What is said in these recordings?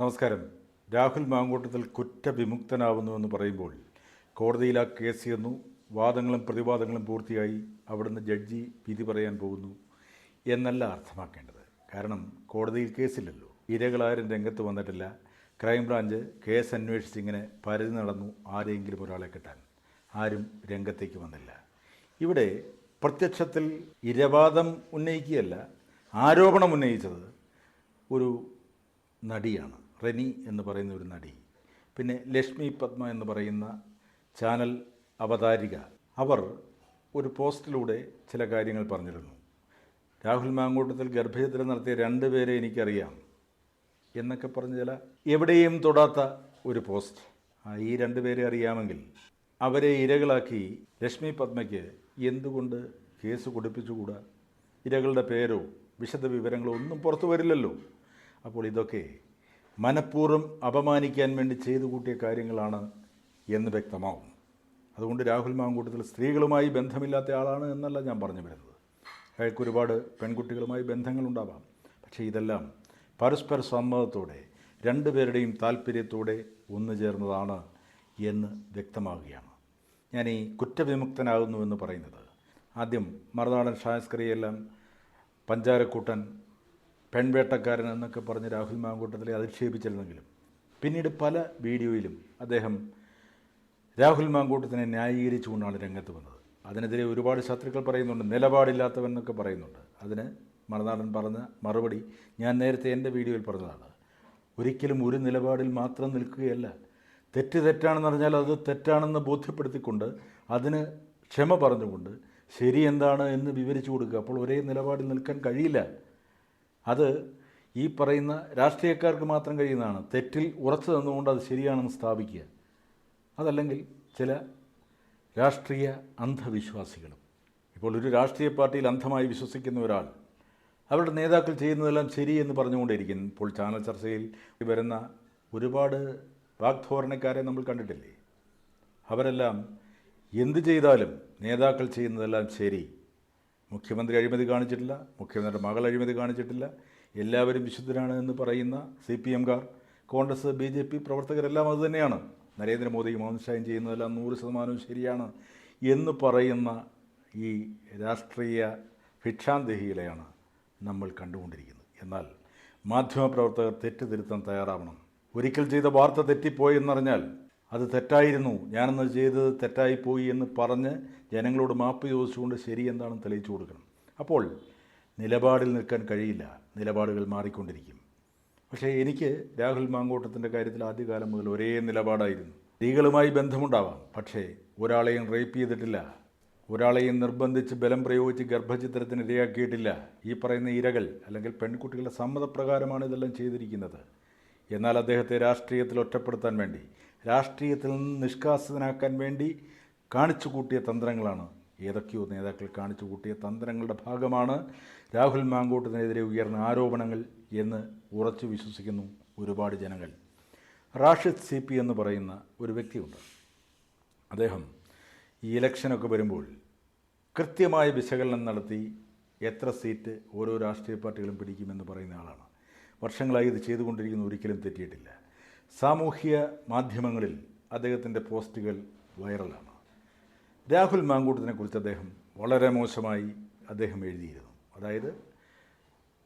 നമസ്കാരം. രാഹുൽ മാങ്കൂട്ടത്തിൽ കുറ്റവിമുക്തനാവുന്നുവെന്ന് പറയുമ്പോൾ കോടതിയിൽ ആ കേസ് ചെന്നു. വാദങ്ങളും പ്രതിവാദങ്ങളും പൂർത്തിയായി. അവിടുന്ന് ജഡ്ജി വിധി പറയാൻ പോകുന്നു. എന്നല്ല അർത്ഥമാക്കേണ്ടത്. കാരണം കോടതിയിൽ കേസില്ലല്ലോ. ഇരകളാരും രംഗത്ത് വന്നിട്ടില്ല. ക്രൈംബ്രാഞ്ച് കേസ് അന്വേഷിച്ച് ഇങ്ങനെ പരതി നടന്നു ആരെങ്കിലും ഒരാളെ കിട്ടാൻ. ആരും രംഗത്തേക്ക് വന്നില്ല. ഇവിടെ പ്രത്യക്ഷത്തിൽ ഇരവാദം ഉന്നയിക്കുകയല്ല ആരോപണം ഉന്നയിച്ചത് ഒരു നടിയാണ്. റെനി എന്ന് പറയുന്ന ഒരു നടി. പിന്നെ ലക്ഷ്മി പത്മ എന്ന് പറയുന്ന ചാനൽ അവതാരിക. അവർ ഒരു പോസ്റ്റിലൂടെ ചില കാര്യങ്ങൾ പറഞ്ഞിരുന്നു. രാഹുൽ മാങ്കൂട്ടത്തിൽ ഗർഭചിത്രം നടത്തിയ രണ്ട് പേരെ എനിക്കറിയാം എന്നൊക്കെ പറഞ്ഞ ചില എവിടെയും തൊടാത്ത ഒരു പോസ്റ്റ്. ഈ രണ്ട് പേരെ അറിയാമെങ്കിൽ അവരെ ഇരകളാക്കി ലക്ഷ്മി പത്മയ്ക്ക് എന്തുകൊണ്ട് കേസ് കൊടുപ്പിച്ചുകൂടാ? ഇരകളുടെ പേരോ വിശദ വിവരങ്ങളോ ഒന്നും പുറത്തു വരില്ലല്ലോ. അപ്പോൾ ഇതൊക്കെ മനഃപൂർവം അപമാനിക്കാൻ വേണ്ടി ചെയ്തു കൂട്ടിയ കാര്യങ്ങളാണ് എന്ന് വ്യക്തമാവും അതുകൊണ്ട് രാഹുൽ മാങ്കൂട്ടത്തിൽ സ്ത്രീകളുമായി ബന്ധമില്ലാത്ത ആളാണ് എന്നല്ല ഞാൻ പറഞ്ഞു വരുന്നത്. അയാൾക്ക് ഒരുപാട് പെൺകുട്ടികളുമായി ബന്ധങ്ങളുണ്ടാവാം. പക്ഷേ ഇതെല്ലാം പരസ്പര സമ്മതത്തോടെ രണ്ടുപേരുടെയും താല്പര്യത്തോടെ ഒന്നു ചേർന്നതാണ് എന്ന് വ്യക്തമാവുകയാണ് ഞാൻ ഈ കുറ്റവിമുക്തനാകുന്നു എന്ന് പറയുന്നത്. ആദ്യം മറുനാടൻ ഷാസ്കറിയെല്ലാം പഞ്ചാരക്കൂട്ടൻ പെൺവേട്ടക്കാരൻ എന്നൊക്കെ പറഞ്ഞ് രാഹുൽ മാങ്കൂട്ടത്തിലെ അധിക്ഷേപിച്ചിരുന്നെങ്കിലും പിന്നീട് പല വീഡിയോയിലും അദ്ദേഹം രാഹുൽ മാങ്കൂട്ടത്തിനെ ന്യായീകരിച്ചുകൊണ്ടാണ് രംഗത്ത് വന്നത്. അതിനെതിരെ ഒരുപാട് ശത്രുക്കൾ പറയുന്നുണ്ട് നിലപാടില്ലാത്തവൻ എന്നൊക്കെ പറയുന്നുണ്ട്. അതിന് മറുനാടൻ പറഞ്ഞ മറുപടി ഞാൻ നേരത്തെ എന്റെ വീഡിയോയിൽ പറഞ്ഞതാണ്. ഒരിക്കലും ഒരു നിലപാടിൽ മാത്രം നിൽക്കുകയല്ല. തെറ്റ് തെറ്റാണെന്ന് പറഞ്ഞാൽ അത് തെറ്റാണെന്ന് ബോധ്യപ്പെടുത്തിക്കൊണ്ട് അതിന് ക്ഷമ പറഞ്ഞുകൊണ്ട് ശരി എന്താണ് എന്ന് വിവരിച്ചു കൊടുക്കുക. അപ്പോൾ ഒരേ നിലപാടിൽ നിൽക്കാൻ കഴിയില്ല. അത് ഈ പറയുന്ന രാഷ്ട്രീയക്കാർക്ക് മാത്രം കഴിയുന്നതാണ്. തെറ്റിൽ ഉറച്ചു നിന്നുകൊണ്ട് അത് ശരിയാണെന്ന് സ്ഥാപിക്കുക. അതല്ലെങ്കിൽ ചില രാഷ്ട്രീയ അന്ധവിശ്വാസികളും. ഇപ്പോൾ ഒരു രാഷ്ട്രീയ പാർട്ടിയിൽ അന്ധമായി വിശ്വസിക്കുന്ന ഒരാൾ അവരുടെ നേതാക്കൾ ചെയ്യുന്നതെല്ലാം ശരി എന്ന് പറഞ്ഞുകൊണ്ടിരിക്കും ഇപ്പോൾ ചാനൽ ചർച്ചയിൽ വരുന്ന ഒരുപാട് വാഗ്ധോരണക്കാരെ നമ്മൾ കണ്ടിട്ടില്ലേ? അവരെല്ലാം എന്തു ചെയ്താലും നേതാക്കൾ ചെയ്യുന്നതെല്ലാം ശരി. മുഖ്യമന്ത്രി അഴിമതി കാണിച്ചിട്ടില്ല മുഖ്യമന്ത്രിയുടെ മകൾ അഴിമതി കാണിച്ചിട്ടില്ല എല്ലാവരും വിശുദ്ധരാണ് എന്ന് പറയുന്ന സി പി എംകാർ കോൺഗ്രസ് ബി ജെ പി പ്രവർത്തകരെല്ലാം അതുതന്നെയാണ് നരേന്ദ്രമോദിയും അമിത്ഷായും ചെയ്യുന്നതെല്ലാം നൂറ് ശതമാനവും ശരിയാണ് എന്ന് പറയുന്ന ഈ രാഷ്ട്രീയ ഭിക്ഷാന്തഹികളെയാണ് നമ്മൾ കണ്ടുകൊണ്ടിരിക്കുന്നത്. എന്നാൽ മാധ്യമപ്രവർത്തകർ തെറ്റ് തിരുത്താൻ തയ്യാറാവണം. ഒരിക്കൽ ചെയ്ത വാർത്ത തെറ്റിപ്പോയി എന്നറിഞ്ഞാൽ അത് തെറ്റായിരുന്നു. ഞാനന്ന് ചെയ്തത് തെറ്റായിപ്പോയി എന്ന് പറഞ്ഞ് ജനങ്ങളോട് മാപ്പ് ചോദിച്ചുകൊണ്ട് ശരി എന്താണെന്ന് തെളിയിച്ചു കൊടുക്കണം. അപ്പോൾ നിലപാടിൽ നിൽക്കാൻ കഴിയില്ല. നിലപാടുകൾ മാറിക്കൊണ്ടിരിക്കും. പക്ഷേ എനിക്ക് രാഹുൽ മാങ്കോട്ടത്തിന്റെ കാര്യത്തിൽ ആദ്യകാലം മുതൽ ഒരേ നിലപാടായിരുന്നു. സ്ത്രീകളുമായി ബന്ധമുണ്ടാവാം. പക്ഷേ ഒരാളെയും റേപ്പ് ചെയ്തിട്ടില്ല. ഒരാളെയും നിർബന്ധിച്ച് ബലം പ്രയോഗിച്ച് ഗർഭചിത്രത്തിന് ഇരയാക്കിയിട്ടില്ല. ഈ പറയുന്ന ഇരകൾ അല്ലെങ്കിൽ പെൺകുട്ടികളുടെ സമ്മതപ്രകാരമാണ് ഇതെല്ലാം ചെയ്തിരിക്കുന്നത്. എന്നാൽ അദ്ദേഹത്തെ രാഷ്ട്രീയത്തിൽ ഒറ്റപ്പെടുത്താൻ വേണ്ടി രാഷ്ട്രീയത്തിൽ നിന്ന് നിഷ്കാസിതനാക്കാൻ വേണ്ടി കാണിച്ചു കൂട്ടിയ തന്ത്രങ്ങളാണ്. ഏതൊക്കെയോ നേതാക്കൾ കാണിച്ചു കൂട്ടിയ തന്ത്രങ്ങളുടെ ഭാഗമാണ് രാഹുൽ മാങ്കോട്ടിനെതിരെ ഉയർന്ന ആരോപണങ്ങൾ എന്ന് ഉറച്ചു വിശ്വസിക്കുന്നു ഒരുപാട് ജനങ്ങൾ. റാഷിദ് സി പി എന്ന് പറയുന്ന ഒരു വ്യക്തിയുണ്ട്. അദ്ദേഹം ഈ ഇലക്ഷനൊക്കെ വരുമ്പോൾ കൃത്യമായ വിശകലനം നടത്തി എത്ര സീറ്റ് ഓരോ രാഷ്ട്രീയ പാർട്ടികളും പിടിക്കുമെന്ന് പറയുന്ന ആളാണ്. വർഷങ്ങളായി ഇത് ചെയ്തുകൊണ്ടിരിക്കുന്ന ഒരിക്കലും തെറ്റിയിട്ടില്ല. സാമൂഹ്യ മാധ്യമങ്ങളിൽ അദ്ദേഹത്തിന്റെ പോസ്റ്റുകൾ വൈറലാണ്. രാഹുൽ മാങ്കൂട്ടത്തിനെക്കുറിച്ച് അദ്ദേഹം വളരെ മോശമായി അദ്ദേഹം എഴുതിയിരുന്നു. അതായത്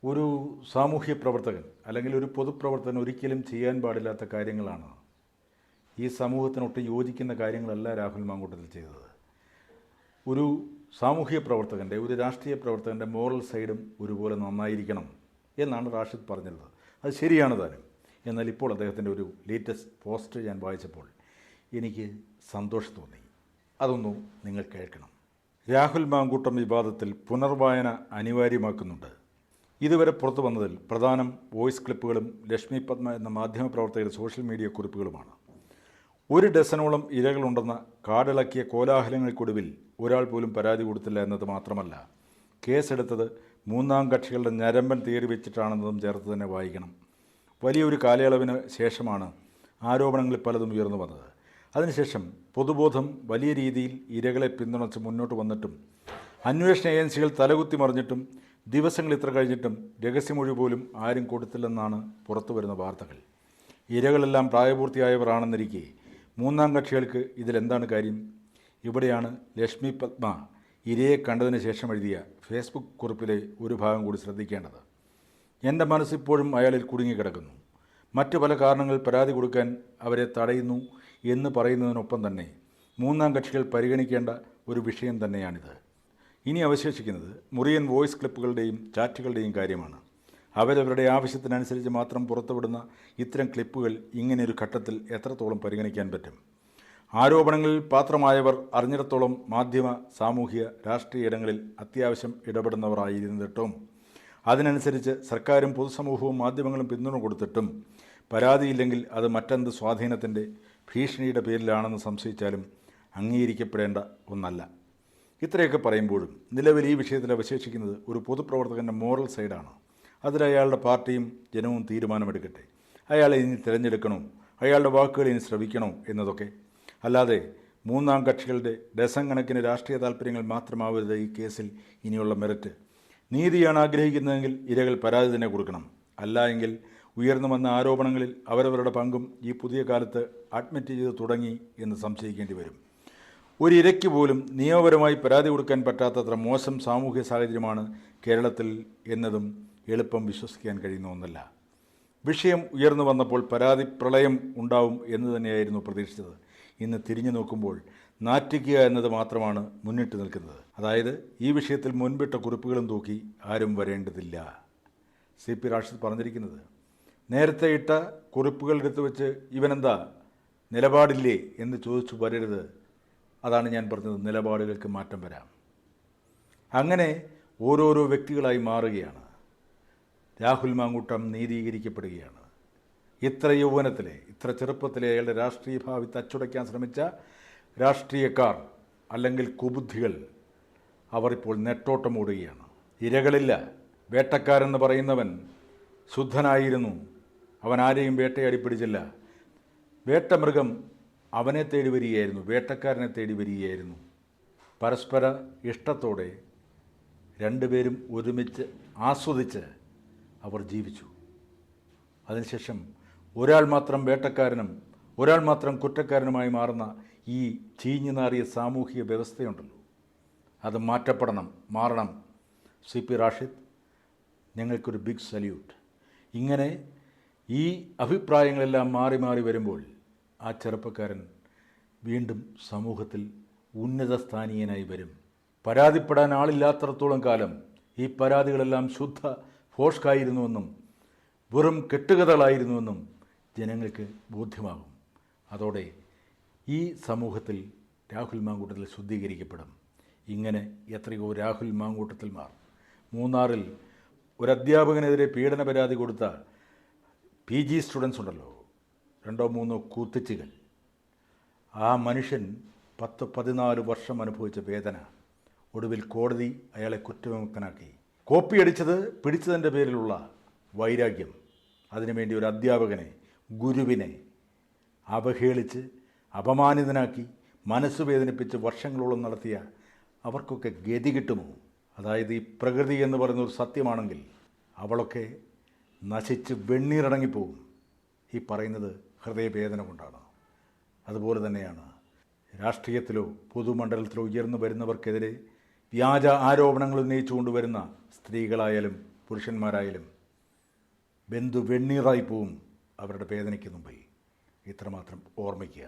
ഒരു സാമൂഹ്യ പ്രവർത്തകൻ അല്ലെങ്കിൽ ഒരു പൊതുപ്രവർത്തകൻ ഒരിക്കലും ചെയ്യാൻ പാടില്ലാത്ത കാര്യങ്ങളാണ് ഈ സമൂഹത്തിനൊട്ട് യോജിക്കുന്ന കാര്യങ്ങളല്ല രാഹുൽ മാങ്കൂട്ടത്തിൽ ചെയ്തത്. ഒരു സാമൂഹ്യ പ്രവർത്തകന്റെ ഒരു രാഷ്ട്രീയ പ്രവർത്തകന്റെ മോറൽ സൈഡും ഒരുപോലെ നന്നായിരിക്കണം എന്നാണ് റാഷിദ് പറഞ്ഞത് അത് ശരിയാണ് താനും. എന്നാൽ ഇപ്പോൾ അദ്ദേഹത്തിന്റെ ഒരു ലേറ്റസ്റ്റ് പോസ്റ്റ് ഞാൻ വായിച്ചപ്പോൾ എനിക്ക് സന്തോഷം തോന്നി. അതൊന്നു നിങ്ങൾ കേൾക്കണം. രാഹുൽ മാങ്കൂട്ടം വിവാദത്തിൽ പുനർവായന അനിവാര്യമാക്കുന്നുണ്ട്. ഇതുവരെ പുറത്തു വന്നതിൽ പ്രധാനം വോയിസ് ക്ലിപ്പുകളും ലക്ഷ്മി പത്മ എന്ന മാധ്യമപ്രവർത്തകരുടെ സോഷ്യൽ മീഡിയ കുറിപ്പുകളുമാണ്. ഒരു ഡസനോളം ഇരകളുണ്ടെന്ന കാടിളക്കിയ കോലാഹലങ്ങൾക്കൊടുവിൽ ഒരാൾ പോലും പരാതി കൊടുത്തില്ല എന്നത് മാത്രമല്ല കേസെടുത്തത് മൂന്നാം കക്ഷികളുടെ ഞരമ്പൻ തീയറി വെച്ചിട്ടാണെന്നതും ചേർത്ത് തന്നെ വായിക്കണം. വലിയൊരു കാലയളവിന് ശേഷമാണ് ആരോപണങ്ങൾ പലതും ഉയർന്നു വന്നത്. അതിനുശേഷം പൊതുബോധം വലിയ രീതിയിൽ ഇരകളെ പിന്തുണച്ച് മുന്നോട്ട് വന്നിട്ടും അന്വേഷണ ഏജൻസികൾ തലകുത്തി മറിഞ്ഞിട്ടും ദിവസങ്ങൾ ഇത്ര കഴിഞ്ഞിട്ടും രഹസ്യമൊഴി പോലും ആരും കൊടുത്തില്ലെന്നാണ് പുറത്തു വരുന്ന വാർത്തകൾ. ഇരകളെല്ലാം പ്രായപൂർത്തിയായവരാണെന്നിരിക്കെ മൂന്നാം കക്ഷികൾക്ക് ഇതിലെന്താണ് കാര്യം? ഇവിടെയാണ് ലക്ഷ്മി പത്മ ഇരയെ കണ്ടതിന് ശേഷം എഴുതിയ ഫേസ്ബുക്ക് കുറിപ്പിലെ ഒരു ഭാഗം കൂടി ശ്രദ്ധിക്കേണ്ടത്. എന്റെ മനസ്സിപ്പോഴും അയാളിൽ കുടുങ്ങിക്കിടക്കുന്നു മറ്റു പല കാരണങ്ങൾ പരാതി കൊടുക്കാൻ അവരെ തടയുന്നു എന്ന് പറയുന്നതിനൊപ്പം തന്നെ മൂന്നാം കക്ഷികൾ പരിഗണിക്കേണ്ട ഒരു വിഷയം തന്നെയാണിത്. ഇനി അവശേഷിക്കുന്നത് മുറിയൻ വോയിസ് ക്ലിപ്പുകളുടെയും ചാറ്റുകളുടെയും കാര്യമാണ്. അവരവരുടെ ആവശ്യത്തിനനുസരിച്ച് മാത്രം പുറത്തുവിടുന്ന ഇത്തരം ക്ലിപ്പുകൾ ഇങ്ങനെയൊരു ഘട്ടത്തിൽ എത്രത്തോളം പരിഗണിക്കാൻ പറ്റും? ആരോപണങ്ങളിൽ പാത്രമായവർ അറിഞ്ഞിടത്തോളം മാധ്യമ സാമൂഹിക രാഷ്ട്രീയ ഇടങ്ങളിൽ അത്യാവശ്യം ഇടപെടുന്നവരായിരുന്നിട്ടും അതിനനുസരിച്ച് സർക്കാരും പൊതുസമൂഹവും മാധ്യമങ്ങളും പിന്തുണ കൊടുത്തിട്ടും പരാതിയില്ലെങ്കിൽ അത് മറ്റെന്ത് സ്വാധീനത്തിന്റെ ഭീഷണിയുടെ പേരിലാണെന്ന് സംശയിച്ചാലും അംഗീകരിക്കപ്പെടേണ്ട ഒന്നല്ല. ഇത്രയൊക്കെ പറയുമ്പോഴും നിലവിൽ ഈ വിഷയത്തിൽ അവശേഷിക്കുന്നത് ഒരു പൊതുപ്രവർത്തകന്റെ മോറൽ സൈഡാണ്. അതിൽ അയാളുടെ പാർട്ടിയും ജനവും തീരുമാനമെടുക്കട്ടെ. അയാളെ ഇനി തിരഞ്ഞെടുക്കണോ? അയാളുടെ വാക്കുകൾ ഇനി ശ്രവിക്കണോ എന്നതൊക്കെ. അല്ലാതെ മൂന്നാം കക്ഷികളുടെ ഡസൻ കണക്കിന് രാഷ്ട്രീയ താല്പര്യങ്ങൾ മാത്രമാവരുത് ഈ കേസിൽ ഇനിയുള്ള മെറിറ്റ്. നീതിയാണ് ആഗ്രഹിക്കുന്നതെങ്കിൽ ഇരകൾ പരാതി തന്നെ കൊടുക്കണം. അല്ല എങ്കിൽ ഉയർന്നു വന്ന ആരോപണങ്ങളിൽ അവരവരുടെ പങ്കും ഈ പുതിയ കാലത്ത് അഡ്മിറ്റ് ചെയ്ത് തുടങ്ങി എന്ന് സംശയിക്കേണ്ടി വരും. ഒരു ഇരയ്ക്ക് പോലും നിയമപരമായി പരാതി കൊടുക്കാൻ പറ്റാത്തത്ര മോശം സാമൂഹ്യ സാഹചര്യമാണ് കേരളത്തിൽ എന്നതും എളുപ്പം വിശ്വസിക്കാൻ കഴിയുന്ന ഒന്നല്ല. വിഷയം ഉയർന്നു വന്നപ്പോൾ പരാതി പ്രളയം ഉണ്ടാവും എന്ന് തന്നെയായിരുന്നു പ്രതീക്ഷിച്ചത്. ഇന്ന് തിരിഞ്ഞു നോക്കുമ്പോൾ നാറ്റിക്കുക എന്നത് മാത്രമാണ് മുന്നിട്ട് നിൽക്കുന്നത്. അതായത് ഈ വിഷയത്തിൽ മുൻപിട്ട കുറിപ്പുകളും തൂക്കി ആരും വരേണ്ടതില്ല. സി പി റാഷിദ് പറഞ്ഞിരിക്കുന്നത് നേരത്തെ ഇട്ട കുറിപ്പുകൾ എടുത്തു വെച്ച് ഇവനെന്താ നിലപാടില്ലേ എന്ന് ചോദിച്ചു വരരുത്. അതാണ് ഞാൻ പറഞ്ഞത് നിലപാടുകൾക്ക് മാറ്റം വരാം. അങ്ങനെ ഓരോരോ വ്യക്തികളായി മാറുകയാണ്. രാഹുൽ മാങ്കൂട്ടം നീതീകരിക്കപ്പെടുകയാണ്. ഇത്ര യൗവനത്തിലെ ഇത്ര ചെറുപ്പത്തിലെ അയാളുടെ രാഷ്ട്രീയ ഭാവി തച്ചുടയ്ക്കാൻ ശ്രമിച്ച രാഷ്ട്രീയക്കാർ അല്ലെങ്കിൽ കുബുദ്ധികൾ അവർ ഇപ്പോൾ നെട്ടോട്ടം ഓടുകയാണ് ഇരകളില്ല. വേട്ടക്കാരെന്ന് പറയുന്നവൻ ശുദ്ധനായിരുന്നു. അവൻ ആരെയും വേട്ടയാടി പിടിച്ചില്ല. വേട്ടമൃഗം അവനെ തേടി വരികയായിരുന്നു. വേട്ടക്കാരനെ തേടി വരികയായിരുന്നു. പരസ്പര ഇഷ്ടത്തോടെ രണ്ടുപേരും ഒരുമിച്ച് ആസ്വദിച്ച് അവർ ജീവിച്ചു. അതിനുശേഷം ഒരാൾ മാത്രം വേട്ടക്കാരനും ഒരാൾ മാത്രം കുറ്റക്കാരനുമായി മാറുന്ന ഈ ചീഞ്ഞു നാറിയ സാമൂഹിക വ്യവസ്ഥയുണ്ടല്ലോ. അത് മാറ്റപ്പെടണം മാറണം. സി പി റാഷിദ് ഞങ്ങൾക്കൊരു ബിഗ് സല്യൂട്ട്. ഇങ്ങനെ ഈ അഭിപ്രായങ്ങളെല്ലാം മാറി മാറി വരുമ്പോൾ ആ ചെറുപ്പക്കാരൻ വീണ്ടും സമൂഹത്തിൽ ഉന്നത സ്ഥാനീയനായി വരും. പരാതിപ്പെടാൻ ആളില്ലാത്തടത്തോളം കാലം ഈ പരാതികളെല്ലാം ശുദ്ധ ഫോഷ്കായിരുന്നുവെന്നും വെറും കെട്ടുകഥകളായിരുന്നുവെന്നും ജനങ്ങൾക്ക് ബോധ്യമാകും. അതോടെ ഈ സമൂഹത്തിൽ രാഹുൽ മാങ്കൂട്ടത്തിൽ ശുദ്ധീകരിക്കപ്പെടും. ഇങ്ങനെ എത്രയോ രാഹുൽ മാങ്കൂട്ടത്തിൽമാർ മൂന്നാറിൽ ഒരു അധ്യാപകനെതിരെ പീഡന പരാതി കൊടുത്ത പി ജി സ്റ്റുഡൻസ് ഉണ്ടല്ലോ രണ്ടോ മൂന്നോ കൂത്തിച്ചുകൾ. ആ മനുഷ്യൻ പത്ത് പതിനാല് വർഷം അനുഭവിച്ച വേദന. ഒടുവിൽ കോടതി അയാളെ കുറ്റവിമുക്തനാക്കി. കോപ്പിയടിച്ചത് പിടിച്ചതിന്റെ പേരിലുള്ള വൈരാഗ്യം. അതിനുവേണ്ടി ഒരു അധ്യാപകനെ ഗുരുവിനെ അവഹേളിച്ച് അപമാനിതനാക്കി മനസ്സ് വേദനിപ്പിച്ച് വർഷങ്ങളോളം നടത്തിയ അവർക്കൊക്കെ ഗതി കിട്ടുമോ? അതായത് ഈ പ്രകൃതി എന്ന് പറയുന്ന ഒരു സത്യമാണെങ്കിൽ അവളൊക്കെ നശിച്ച് വെണ്ണീറടങ്ങിപ്പോകും ഈ പറയുന്നത് ഹൃദയവേദന കൊണ്ടാണ്. അതുപോലെ തന്നെയാണ് രാഷ്ട്രീയത്തിലോ പൊതുമണ്ഡലത്തിലോ ഉയർന്നു വരുന്നവർക്കെതിരെ വ്യാജ ആരോപണങ്ങൾ ഉന്നയിച്ചു കൊണ്ടുവരുന്ന സ്ത്രീകളായാലും പുരുഷന്മാരായാലും ബന്ധു വെണ്ണീറായി പോവും അവരുടെ വേദനയ്ക്ക് മുമ്പായി. ഇത്രമാത്രം ഓർമ്മിക്കുക.